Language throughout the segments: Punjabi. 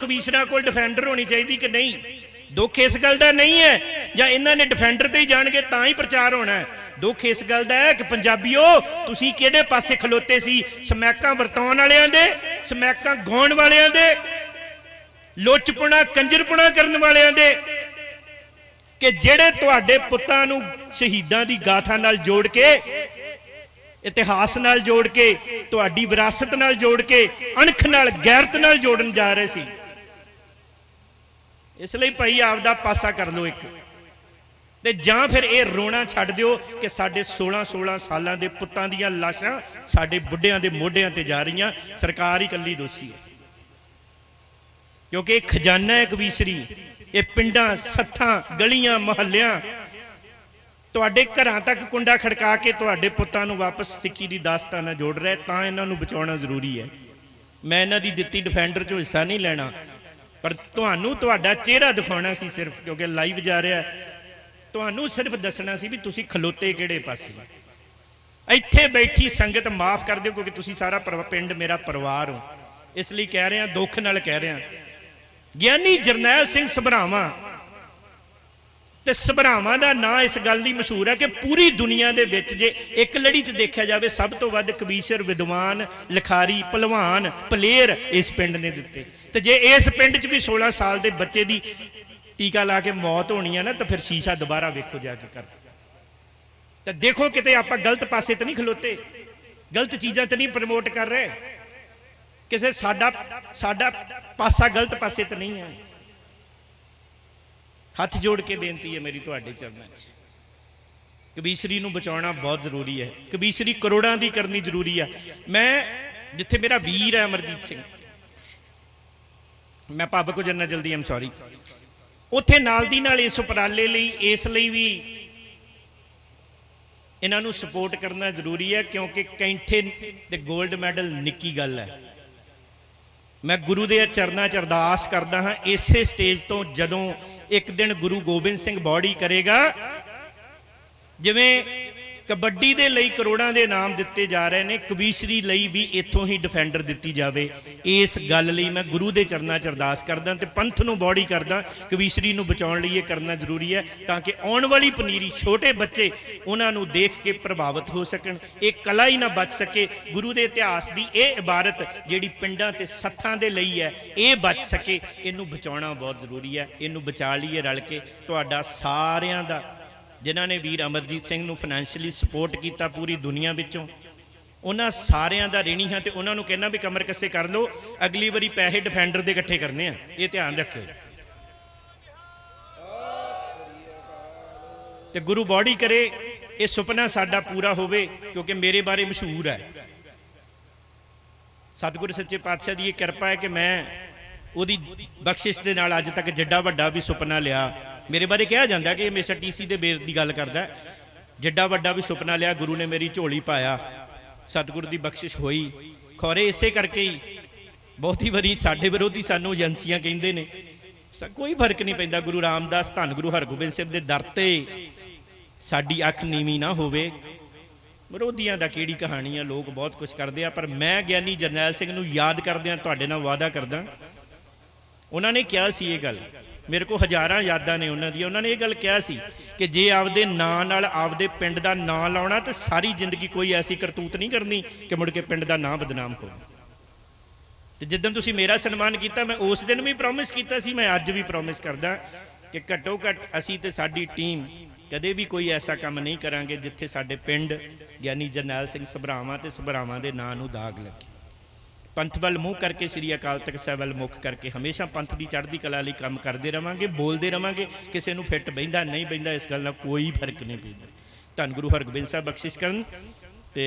ਕਮਿਸ਼ਨਰਾਂ ਕੋਲ ਡਿਫੈਂਡਰ ਹੋਣੀ ਚਾਹੀਦੀ ਕਿ ਨਹੀਂ? ਦੁੱਖ ਇਸ ਗੱਲ ਦਾ ਨਹੀਂ ਹੈ, ਜਾਂ ਇਹਨਾਂ ਨੇ ਡਿਫੈਂਡਰ ਤੇ ਹੀ ਜਾਣਗੇ ਤਾਂ ਹੀ ਪ੍ਰਚਾਰ ਹੋਣਾ ਹੈ। ਦੁੱਖ ਇਸ ਗੱਲ ਦਾ ਹੈ ਕਿ ਪੰਜਾਬੀਓ, ਤੁਸੀਂ ਕਿਹੜੇ ਪਾਸੇ ਖਲੋਤੇ ਸੀ? ਸਮੈਕਾਂ ਵਰਤਾਉਣ ਵਾਲਿਆਂ ਦੇ, ਸਮੈਕਾਂ ਗਾਉਣ ਵਾਲਿਆਂ ਦੇ, ਲੁੱਚਪੁਣਾ, ਕੰਜਰਪੁਣਾ ਕਰਨ ਵਾਲਿਆਂ ਦੇ, ਕਿ ਜਿਹੜੇ ਤੁਹਾਡੇ ਪੁੱਤਾਂ ਨੂੰ ਸ਼ਹੀਦਾਂ ਦੀ ਗਾਥਾ ਨਾਲ ਜੋੜ ਕੇ, ਇਤਿਹਾਸ ਨਾਲ ਜੋੜ ਕੇ, ਤੁਹਾਡੀ ਵਿਰਾਸਤ ਨਾਲ ਜੋੜ ਕੇ, ਅਣਖ ਨਾਲ, ਗੈਰਤ ਨਾਲ ਜੋੜਨ ਜਾ ਰਹੇ ਸੀ। ਇਸ ਲਈ ਭਾਈ ਆਪਦਾ ਪਾਸਾ ਕਰ ਲਓ ਇੱਕ। ਤੇ ਜਾਂ ਫਿਰ ਇਹ ਰੋਣਾ ਛੱਡ ਦਿਓ ਕਿ ਸਾਡੇ 16 16 ਸਾਲਾਂ ਦੇ ਪੁੱਤਾਂ ਦੀਆਂ ਲਾਸ਼ਾਂ ਸਾਡੇ ਬੁੱਢਿਆਂ ਦੇ ਮੋਢਿਆਂ ਤੇ ਜਾ ਰਹੀਆਂ, ਸਰਕਾਰ ਹੀ ਇਕੱਲੀ ਦੋਸ਼ੀ ਹੈ। ਕਿਉਂਕਿ ਇਹ ਖਜ਼ਾਨਾ ਹੈ ਕਵੀਸ਼ਰੀ ਇਹ ਪਿੰਡਾਂ, ਸੱਥਾਂ, ਗਲੀਆਂ, ਮੁਹੱਲਿਆਂ। ਤੁਹਾਡੇ ਘਰਾਂ ਤੱਕ ਕੁੰਡਾ ਖੜਕਾ ਕੇ ਤੁਹਾਡੇ ਪੁੱਤਾਂ ਨੂੰ ਵਾਪਸ ਸਿੱਖੀ ਦੀ ਦਾਸਤਾਨ ਨਾਲ ਜੋੜ ਰਿਹਾ ਤਾਂ ਇਹਨਾਂ ਨੂੰ ਬਚਾਉਣਾ ਜ਼ਰੂਰੀ ਹੈ। ਮੈਂ ਇਹਨਾਂ ਦੀ ਦਿੱਤੀ ਡਿਫੈਂਡਰ 'ਚੋਂ ਹਿੱਸਾ ਨਹੀਂ ਲੈਣਾ। ਪਰ ਤੁਹਾਨੂੰ ਤੁਹਾਡਾ ਚਿਹਰਾ ਦਿਖਾਉਣਾ ਸੀ ਸਿਰਫ, ਕਿਉਂਕਿ ਲਾਈਵ ਜਾ ਰਿਹਾ ਤੁਹਾਨੂੰ ਸਿਰਫ ਦੱਸਣਾ ਸੀ ਵੀ ਤੁਸੀਂ ਖਲੋਤੇ ਕਿਹੜੇ ਪਾਸੇ ਇੱਥੇ ਬੈਠੀ ਸੰਗਤ ਮਾਫ ਕਰ ਦਿਓ, ਕਿਉਂਕਿ ਤੁਸੀਂ ਸਾਰਾ ਪਰਿਵਾ- ਪਿੰਡ ਮੇਰਾ ਪਰਿਵਾਰ ਹੋ। ਇਸ ਲਈ ਕਹਿ ਰਿਹਾ, ਦੁੱਖ ਨਾਲ ਕਹਿ ਰਿਹਾ। ਗਿਆਨੀ ਜਰਨੈਲ ਸਿੰਘ ਸਭਰਾਵਾਂ ਤੇ ਸਭਰਾਵਾਂ ਦਾ ਨਾਂ ਇਸ ਗੱਲ ਲਈ ਮਸ਼ਹੂਰ ਹੈ ਕਿ ਪੂਰੀ ਦੁਨੀਆ ਦੇ ਵਿੱਚ ਜੇ ਇੱਕ ਲੜੀ 'ਚ ਦੇਖਿਆ ਜਾਵੇ, ਸਭ ਤੋਂ ਵੱਧ ਕਵੀਸ਼ਰ, ਵਿਦਵਾਨ, ਲਿਖਾਰੀ, ਪਹਿਲਵਾਨ, ਪਲੇਅਰ ਇਸ ਪਿੰਡ ਨੇ ਦਿੱਤੇ। ਤੇ ਜੇ ਇਸ ਪਿੰਡ 'ਚ ਵੀ 16 ਸਾਲ ਦੇ ਬੱਚੇ ਦੀ ਟੀਕਾ ਲਾ ਕੇ ਮੌਤ ਹੋਣੀ ਹੈ ਨਾ, ਤਾਂ ਫਿਰ ਸ਼ੀਸ਼ਾ ਦੁਬਾਰਾ ਵੇਖੋ ਜਾ ਕੇ ਕਰ। ਤਾਂ ਦੇਖੋ ਕਿਤੇ ਆਪਾਂ ਗਲਤ ਪਾਸੇ ਤਾਂ ਨਹੀਂ ਖਲੋਤੇ। ਗਲਤ ਚੀਜ਼ਾਂ ਤਾਂ ਨਹੀਂ ਪ੍ਰਮੋਟ ਕਰ ਰਹੇ। ਕਿਸੇ ਸਾਡਾ ਸਾਡਾ ਪਾਸਾ ਗਲਤ ਪਾਸੇ ਤਾਂ ਨਹੀਂ ਹੈ। ਹੱਥ ਜੋੜ ਕੇ ਬੇਨਤੀ ਹੈ ਮੇਰੀ ਤੁਹਾਡੇ ਚਰਨਾਂ 'ਚ ਕਬੀਸ਼ਰੀ ਨੂੰ ਬਚਾਉਣਾ ਬਹੁਤ ਜ਼ਰੂਰੀ ਹੈ ਕਬੀਸ਼ਰੀ ਕਰੋੜਾਂ ਦੀ ਕਰਨੀ ਜ਼ਰੂਰੀ ਹੈ ਮੈਂ ਜਿੱਥੇ ਮੇਰਾ ਵੀਰ ਹੈ ਅਮਰਜੀਤ ਸਿੰਘ, ਮੈਂ ਪੱਬ ਕੋ ਜੰਨਾ ਜਲਦੀ ਆਮ ਸੌਰੀ ਉੱਥੇ ਨਾਲ ਦੀ ਨਾਲ ਇਸ ਉਪਰਾਲੇ ਲਈ, ਇਸ ਲਈ ਵੀ ਇਹਨਾਂ ਨੂੰ ਸਪੋਰਟ ਕਰਨਾ ਜ਼ਰੂਰੀ ਹੈ, ਕਿਉਂਕਿ ਕੈਂਠੇ ਤੇ 골ਡ ਮੈਡਲ ਨਿੱਕੀ ਗੱਲ ਹੈ। ਮੈਂ ਗੁਰੂ ਦੇ ਚਰਨਾਂ 'ਚ ਅਰਦਾਸ ਕਰਦਾ ਹਾਂ, ਇਸੇ ਸਟੇਜ ਤੋਂ ਜਦੋਂ ਇੱਕ ਦਿਨ ਗੁਰੂ ਗੋਬਿੰਦ ਸਿੰਘ ਬੌੜੀ ਕਰੇਗਾ ਜਿਵੇਂ ਕਬੱਡੀ ਦੇ ਲਈ ਕਰੋੜਾਂ ਦੇ ਨਾਮ ਦਿੱਤੇ ਜਾ ਰਹੇ ਨੇ। ਕਵੀਸ਼ਰੀ ਲਈ ਵੀ ਇੱਥੋਂ ਹੀ ਡਿਫੈਂਡਰ ਦਿੱਤੀ ਜਾਵੇ। ਇਸ ਗੱਲ ਲਈ ਮੈਂ ਗੁਰੂ ਦੇ ਚਰਨਾਂ 'ਚ ਅਰਦਾਸ ਕਰਦਾ ਤੇ ਪੰਥ ਨੂੰ ਬੌੜੀ ਕਰਦਾ, ਕਵੀਸ਼ਰੀ ਨੂੰ ਬਚਾਉਣ ਲਈ ਇਹ ਕਰਨਾ ਜ਼ਰੂਰੀ ਹੈ ਤਾਂ ਕਿ ਆਉਣ ਵਾਲੀ ਪਨੀਰੀ ਛੋਟੇ ਬੱਚੇ ਉਹਨਾਂ ਨੂੰ ਦੇਖ ਕੇ ਪ੍ਰਭਾਵਿਤ ਹੋ ਸਕਣ। ਇਹ ਕਲਾ ਹੀ ਨਾ ਬਚ ਸਕੇ। ਗੁਰੂ ਦੇ ਇਤਿਹਾਸ ਦੀ ਇਹ ਇਬਾਰਤ ਜਿਹੜੀ ਪਿੰਡਾਂ ਤੇ ਸੱਥਾਂ ਦੇ ਲਈ ਹੈ, ਇਹ ਬਚ ਸਕੇ। ਇਹਨੂੰ ਬਚਾਉਣਾ ਬਹੁਤ ਜ਼ਰੂਰੀ ਹੈ। ਇਹਨੂੰ ਬਚਾ ਲਈਏ ਰਲ ਕੇ। ਤੁਹਾਡਾ ਸਾਰਿਆਂ ਦਾ ਜਿਨ੍ਹਾਂ ਨੇ ਵੀਰ ਅਮਰਜੀਤ ਸਿੰਘ ਨੂੰ ਫਾਈਨੈਂਸ਼ੀਅਲੀ ਸਪੋਰਟ ਕੀਤਾ ਪੂਰੀ ਦੁਨੀਆ ਵਿੱਚੋਂ। ਉਹਨਾਂ ਸਾਰਿਆਂ ਦਾ ঋਣੀ ਹਾਂ ਤੇ ਉਹਨਾਂ ਨੂੰ ਕਹਿਣਾ ਵੀ ਕਮਰ ਕੱਸੇ ਕਰ ਲਓ, ਅਗਲੀ ਵਾਰੀ ਪੈਸੇ ਡਿਫੈਂਡਰ ਦੇ ਇਕੱਠੇ ਕਰਨੇ ਆ। ਇਹ ਧਿਆਨ ਰੱਖਿਓ। ਤੇ ਗੁਰੂ ਬੌੜੀ ਕਰੇ, ਇਹ ਸੁਪਨਾ ਸਾਡਾ ਪੂਰਾ ਹੋਵੇ, ਕਿਉਂਕਿ ਮੇਰੇ ਬਾਰੇ ਮਸ਼ਹੂਰ ਹੈ। ਸਤਿਗੁਰੂ ਸੱਚੇ ਪਾਤਸ਼ਾਹ ਦੀ ਇਹ ਕਿਰਪਾ ਹੈ ਕਿ ਮੈਂ ਉਹਦੀ ਬਖਸ਼ਿਸ਼ ਦੇ ਨਾਲ ਅੱਜ ਤੱਕ ਜਿੱਡਾ ਵੱਡਾ ਵੀ ਸੁਪਨਾ ਲਿਆ। ਮੇਰੇ ਬਾਰੇ ਕਿਹਾ ਜਾਂਦਾ ਕਿ ਇਹ ਮਿਸਟਰ ਟੀਸੀ ਦੇ ਬੇਰ ਦੀ ਗੱਲ ਕਰਦਾ ਜਿੱਡਾ ਵੱਡਾ ਵੀ ਸੁਪਨਾ ਲਿਆ, ਗੁਰੂ ਨੇ ਮੇਰੀ ਝੋਲੀ ਪਾਇਆ। ਸਤਿਗੁਰੂ ਦੀ ਬਖਸ਼ਿਸ਼ ਹੋਈ। ਖੋਰੇ ਇਸੇ ਕਰਕੇ ਹੀ ਬਹੁਤੀ ਵਾਰੀ ਸਾਡੇ ਵਿਰੋਧੀ ਸਾਨੂੰ ਏਜੰਸੀਆਂ ਕਹਿੰਦੇ ਨੇ, ਸ- ਕੋਈ ਫ਼ਰਕ ਨਹੀਂ ਪੈਂਦਾ, ਗੁਰੂ ਰਾਮਦਾਸ, ਧੰਨ ਗੁਰੂ ਹਰਗੋਬਿੰਦ ਸਾਹਿਬ ਦੇ ਦਰ ਤੇ ਸਾਡੀ ਅੱਖ ਨੀਵੀਂ ਨਾ ਹੋਵੇ। ਵਿਰੋਧੀਆਂ ਦਾ ਕਿਹੜੀ ਕਹਾਣੀ ਆ, ਲੋਕ ਬਹੁਤ ਕੁਝ ਕਰਦੇ ਆ, ਪਰ ਮੈਂ ਗਿਆਨੀ ਜਰਨੈਲ ਸਿੰਘ ਨੂੰ ਯਾਦ ਕਰਦਿਆਂ ਤੁਹਾਡੇ ਨਾਲ ਵਾਅਦਾ ਕਰਦਾ। ਉਹਨਾਂ ਨੇ ਕਿਹਾ ਸੀ ਇਹ ਗੱਲ ਮੇਰੇ ਕੋਲ ਹਜ਼ਾਰਾਂ ਯਾਦਾਂ ਨੇ ਉਹਨਾਂ ਦੀਆਂ। ਉਹਨਾਂ ਨੇ ਇਹ ਗੱਲ ਕਿਹਾ ਸੀ ਕਿ ਜੇ ਆਪਦੇ ਨਾਂ ਨਾਲ ਆਪਦੇ ਪਿੰਡ ਦਾ ਨਾਂ ਲਾਉਣਾ ਤੇ ਸਾਰੀ ਜ਼ਿੰਦਗੀ ਕੋਈ ਐਸੀ ਕਰਤੂਤ ਨਹੀਂ ਕਰਨੀ ਕਿ ਮੁੜ ਕੇ ਪਿੰਡ ਦਾ ਨਾਂ ਬਦਨਾਮ ਹੋਵੇ। ਤੇ ਜਿੱਦਣ ਤੁਸੀਂ ਮੇਰਾ ਸਨਮਾਨ ਕੀਤਾ, ਮੈਂ ਉਸ ਦਿਨ ਵੀ ਪ੍ਰੋਮਿਸ ਕੀਤਾ ਸੀ, ਮੈਂ ਅੱਜ ਵੀ ਪ੍ਰੋਮਿਸ ਕਰਦਾ ਕਿ ਘੱਟੋ ਘੱਟ ਅਸੀਂ ਤੇ ਸਾਡੀ ਟੀਮ ਕਦੇ ਵੀ ਕੋਈ ਐਸਾ ਕੰਮ ਨਹੀਂ ਕਰਾਂਗੇ ਜਿੱਥੇ ਸਾਡੇ ਪਿੰਡ, ਗਿਆਨੀ ਜਰਨੈਲ ਸਿੰਘ ਸਭਰਾਵਾਂ ਤੇ ਸਭਰਾਵਾਂ ਦੇ ਨਾਂ ਨੂੰ ਦਾਗ ਲੱਗੇ। ਪੰਥ ਵੱਲ ਮੂੰਹ ਕਰਕੇ ਸ੍ਰੀ ਅਕਾਲ ਤਖਤ ਸਾਹਿਬ ਵੱਲ ਮੁੱਖ ਕਰਕੇ ਹਮੇਸ਼ਾ ਪੰਥ ਦੀ ਚੜ੍ਹਦੀ ਕਲਾ ਲਈ ਕੰਮ ਕਰਦੇ ਰਵਾਂਗੇ, ਬੋਲਦੇ ਰਵਾਂਗੇ, ਕਿਸੇ ਨੂੰ ਫਿੱਟ ਬੈਂਦਾ ਨਹੀਂ ਬੈਂਦਾ ਇਸ ਗੱਲ ਨਾਲ ਕੋਈ ਫ਼ਰਕ ਨਹੀਂ ਪੈਂਦਾ। ਧੰਨ ਗੁਰੂ ਹਰਗੋਬਿੰਦ ਸਾਹਿਬ ਬਖਸ਼ਿਸ਼ ਕਰਨ ਤੇ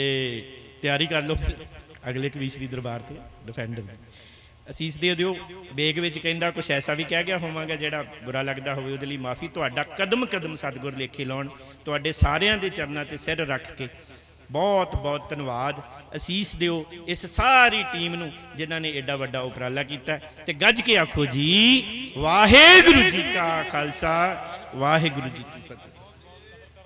ਤਿਆਰੀ ਕਰ ਲਓ। ਫਿਰ ਅਗਲੇ ਕਵੀਸ਼ਰੀ ਦਰਬਾਰ ਤੇ ਡਿਫੈਂਡਰ ਦੀ। ਅਸੀਸ ਦੇ ਦਿਓ, ਬੇਗ ਵਿੱਚ ਕਹਿੰਦਾ ਕੁਛ ਐਸਾ ਵੀ ਕਹਿ ਗਿਆ ਹੋਵਾਂਗਾ ਜਿਹੜਾ ਬੁਰਾ ਲੱਗਦਾ ਹੋਵੇ, ਉਹਦੇ ਲਈ ਮਾਫੀ। ਤੁਹਾਡਾ ਕਦਮ ਕਦਮ ਸਤਿਗੁਰ ਲੇਖੇ ਲਾਉਣ, ਤੁਹਾਡੇ ਸਾਰਿਆਂ ਦੇ ਚਰਨਾਂ ਤੇ ਸਿਰ ਰੱਖ ਕੇ ਬਹੁਤ ਬਹੁਤ ਧੰਨਵਾਦ। ਅਸੀਸ ਦਿਓ ਇਸ ਸਾਰੀ ਟੀਮ ਨੂੰ ਜਿਨ੍ਹਾਂ ਨੇ ਐਡਾ ਵੱਡਾ ਉਪਰਾਲਾ ਕੀਤਾ ਤੇ ਗੱਜ ਕੇ ਆਖੋ ਜੀ, ਵਾਹਿਗੁਰੂ ਜੀ ਕਾ ਖਾਲਸਾ, ਵਾਹਿਗੁਰੂ ਜੀ ਕੀ ਫਤਿਹ।